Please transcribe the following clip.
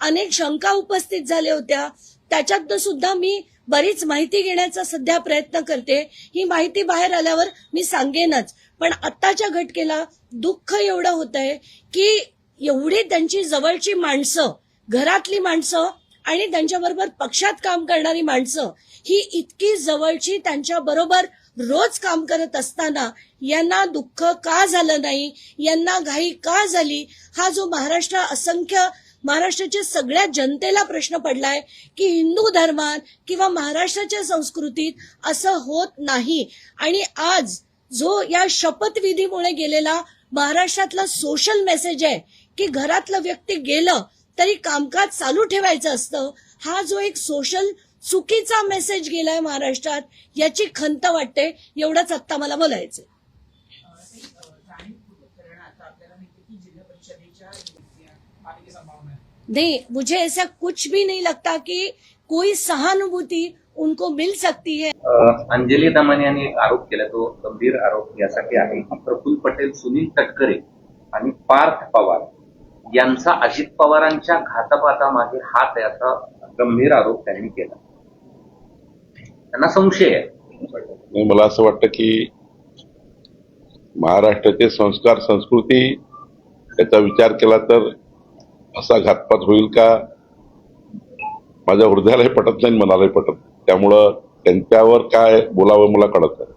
अनेक शंका उपस्थित झाल्या होत्या. त्याच्यातनं सुद्धा मी बरीच माहिती घेण्याचा सध्या प्रयत्न करते. ही माहिती बाहेर आल्यावर मी सांगेनच. पण आत्ताच्या घटकेला दुःख एवढं होत आहे की एवढी त्यांची जवळची माणसं घरातली माणसं आणि त्यांच्याबरोबर पक्षात काम करणारी माणसं ही इतकी जवळची त्यांच्या बरोबर रोज काम करत असताना यांना दुःख का झालं नाही? यांना घाई का झाली? हा जो महाराष्ट्र असंख्य महाराष्ट्राच्या सगळ्या जनतेला प्रश्न पडलाय की हिंदू धर्मात किंवा महाराष्ट्राच्या संस्कृतीत असं होत नाही. आणि आज जो या शपथविधीमुळे गेलेला महाराष्ट्रातला सोशल मेसेज आहे की घरातलं व्यक्ती गेलं तरी कामकाज चालू ठेवायचं असतं हा जो एक सोशल चुकीचा मेसेज गेलाय महाराष्ट्रात याची खंत वाटते एवढाच आत्ता मला बोलायचं नहीं मुझे ऐसा कुछ भी नहीं लगता कि कोई सहानुभूति उनको मिल सकती है। अंजली दमाने यांनी एक आरोप केला तो गंभीर आरोप यासाठी आहे. की प्रफुल्ल पटेल सुनील तटकरे आणि पार्थ पवार यांचा अजित पवारांच्या घातापातामागे हात आहे असा गंभीर आरोप त्यांनी केला. त्यांना संशय आहे. नाही मला असं वाटतं की महाराष्ट्राचे संस्कार संस्कृती याचा विचार केला तर असा घातपात होईल का? माझ्या हृदयालाही पटत नाही मनालाही पटत त्यामुळं त्यांच्यावर काय बोलावं मला कळत नाही.